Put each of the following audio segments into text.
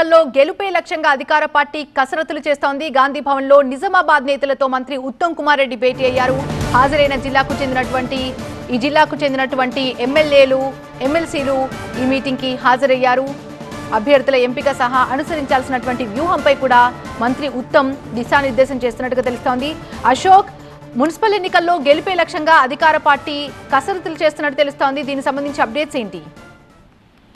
ఎన్నికల్లో గెలుపే లక్ష్యంగా అధికార పార్టీ కసరత్తులు చేస్తోంది. గాంధీ భవన్లో నిజామాబాద్ నేతలతో మంత్రి ఉత్తమ్ కుమార్ రెడ్డి భేటీ అయ్యారు. హాజరైన జిల్లాకు చెందినటువంటి ఈ జిల్లాకు చెందినటువంటి ఎమ్మెల్యేలు ఎమ్మెల్సీలు ఈ మీటింగ్కి హాజరయ్యారు. అభ్యర్థుల ఎంపిక సహా అనుసరించాల్సినటువంటి వ్యూహంపై కూడా మంత్రి ఉత్తమ్ దిశానిర్దేశం చేస్తున్నట్టుగా తెలుస్తోంది. అశోక్ మున్సిపల్ ఎన్నికల్లో గెలిపే లక్ష్యంగా అధికార పార్టీ కసరత్తులు చేస్తున్నట్టు తెలుస్తోంది. దీనికి సంబంధించి అప్డేట్స్ ఏంటి?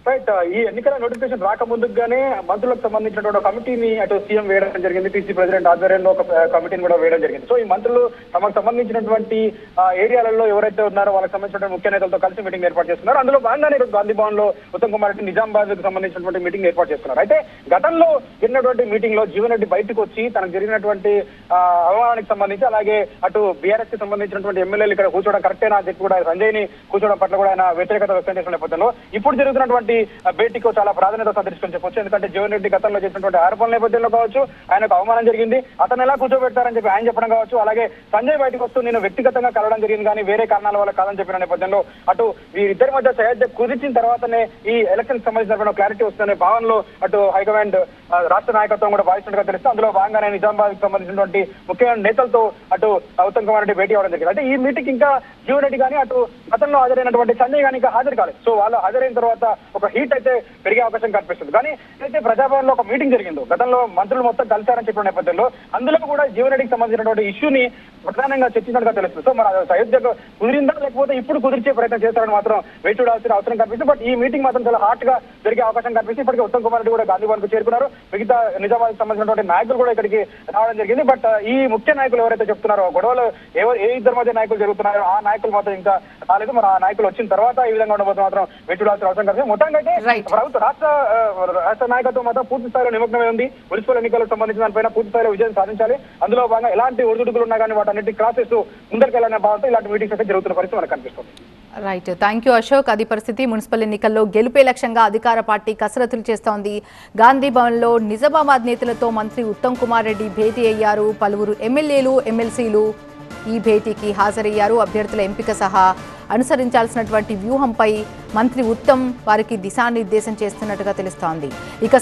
రైట్ uh, ఈ ఎన్నికల నోటిఫికేషన్ రాకముందుగానే మంత్రులకు సంబంధించినటువంటి కమిటీని అటు సీఎం వేయడం జరిగింది టీసీ ప్రెసిడెంట్ ఆధ్వర్యంలో ఒక uh, కమిటీని కూడా వేయడం జరిగింది. సో ఈ మంత్రులు తమకు సంబంధించినటువంటి uh, ఏరియాలలో ఎవరైతే ఉన్నారో వాళ్ళకి సంబంధించిన ముఖ్య నేతలతో కలిసి మీటింగ్ ఏర్పాటు చేస్తున్నారు. అందులో భాగంగానే ఈరోజు గాంధీ భవన్లో ఉత్తమ్ కుమార్ రెడ్డి నిజామాబాద్కు సంబంధించినటువంటి మీటింగ్ ఏర్పాటు చేస్తున్నారు. అయితే గతంలో జరిగినటువంటి మీటింగ్లో జీవన్ రెడ్డి బయటకు వచ్చి తనకు జరిగినటువంటి అవమానానికి సంబంధించి అలాగే అటు బీఆర్ఎస్కి సంబంధించినటువంటి ఎమ్మెల్యేలు ఇక్కడ కూర్చోవడం కరెక్టేనా అని చెప్పి కూడా సంజయ్ని కూర్చోవడం పట్ల కూడా ఆయన వ్యతిరేకత వ్యక్తం చేసిన నేపథ్యంలో ఇప్పుడు జరుగుతున్నటువంటి ఆ, భేటీకి చాలా ప్రాధాన్యత సంతరించుకొని చెప్పొచ్చు. ఎందుకంటే జీవన్ రెడ్డి గతంలో చేసినటువంటి ఆరోపణల నేపథ్యంలో కావచ్చు ఆయనకు అవమానం జరిగింది. అతను ఎలా కూర్చోబెడతారని చెప్పి ఆయన చెప్పడం కావచ్చు అలాగే సంజయ్ బయటకు వస్తూ నేను వ్యక్తిగతంగా కలవడం జరిగింది కానీ వేరే కారణాల వల్ల కాదని చెప్పిన నేపథ్యంలో అటు వీరిద్దరి మధ్య సయోధ్య కుదిర్చిన తర్వాతనే ఈ ఎలక్షన్ సంబంధించిన క్లారిటీ వస్తుందనే భావనలో అటు హైకమాండ్ రాష్ట్ర నాయకత్వం కూడా భావిస్తున్నట్టుగా తెలుస్తుంది. అందులో భాగంగానే నిజామాబాద్కి సంబంధించినటువంటి ముఖ్యమైన నేతలతో అటు ఉత్తమ్ కుమార్ రెడ్డి భేటీ అవ్వడం జరిగింది. అంటే ఈ మీటింగ్ ఇంకా జీవన్ రెడ్డి కానీ అటు గతంలో హాజరైనటువంటి సంజయ్ కానీ ఇంకా హాజరు కాలేదు. సో వాళ్ళు హాజరైన తర్వాత ఒక హీట్ అయితే పెరిగే అవకాశం కనిపిస్తుంది. కానీ అయితే ప్రజాభవన్లో ఒక మీటింగ్ జరిగిందో గతంలో మంత్రులు మొత్తం కలిశారని చెప్పిన నేపథ్యంలో అందులో కూడా జీవన్ సంబంధించినటువంటి ఇష్యూని ప్రధానంగా చర్చించినట్టుగా తెలుస్తుంది. సో మరి అది అయోధ్యకు కుదిరిందా లేకపోతే ఇప్పుడు కుదిర్చే ప్రయత్నం చేస్తారని మాత్రం వేచి చూడాల్సిన అవసరం కనిపిస్తుంది. బట్ ఈ మీటింగ్ మాత్రం చాలా హాట్గా జరిగే అవకాశం కనిపిస్తుంది. ఇప్పటికే ఉత్తమ్ కుమార్ రెడ్డి కూడా గాంధీ భవన్కు చేరుకున్నారు. మిగతా నిజామాబాద్ సంబంధించినటువంటి నాయకులు కూడా ఇక్కడికి రావడం జరిగింది. బట్ uh, ఈ ముఖ్య నాయకులు ఎవరైతే చెప్తున్నారో గొడవలు ఎవరు ఏ ఇద్దరు మధ్య నాయకులు జరుగుతున్నారో ఆ నాయకులు మాత్రం ఇంకా రాలేదు. మరి ఆ నాయకులు వచ్చిన తర్వాత ఈ విధంగా ఉండబోతుంది మాత్రం వేచి చూడాల్సిన అవసరం కనిపిస్తుంది. మొత్తం Right. ప్రభుత్వ రాష్ట్ర రాష్ట్ర నాయకత్వం మాత్రం పూర్తి స్థాయిలో నిమగ్నమై ఉంది. మున్సిపల్ ఎన్నికలకు సంబంధించిన దానిపైన పూర్తి స్థాయిలో విజయం సాధించాలి. అందులో భాగంగా ఎలాంటి ఒడిదుడుకులు ఉన్నా కానీ వాటన్నిటి క్రాస్ చేస్తూ ముందరికెళ్ళాలనే భావంతో ఇలాంటి మీటింగ్స్ అయితే జరుగుతున్న పరిస్థితి మనకు కనిపిస్తుంది. రైట్ థ్యాంక్ యూ అశోక్ అది పరిస్థితి మున్సిపల్ ఎన్నికల్లో గెలుపే లక్ష్యంగా అధికార పార్టీ కసరత్తులు చేస్తోంది. గాంధీ భవన్లో నిజామాబాద్ నేతలతో మంత్రి ఉత్తమ్ కుమార్ రెడ్డి భేటీ అయ్యారు. పలువురు ఎమ్మెల్యేలు ఎమ్మెల్సీలు ఈ భేటీకి హాజరయ్యారు. అభ్యర్థుల ఎంపిక సహా అనుసరించాల్సినటువంటి వ్యూహంపై మంత్రి ఉత్తమ్ వారికి దిశానిర్దేశం చేస్తున్నట్టుగా తెలుస్తోంది. ఇక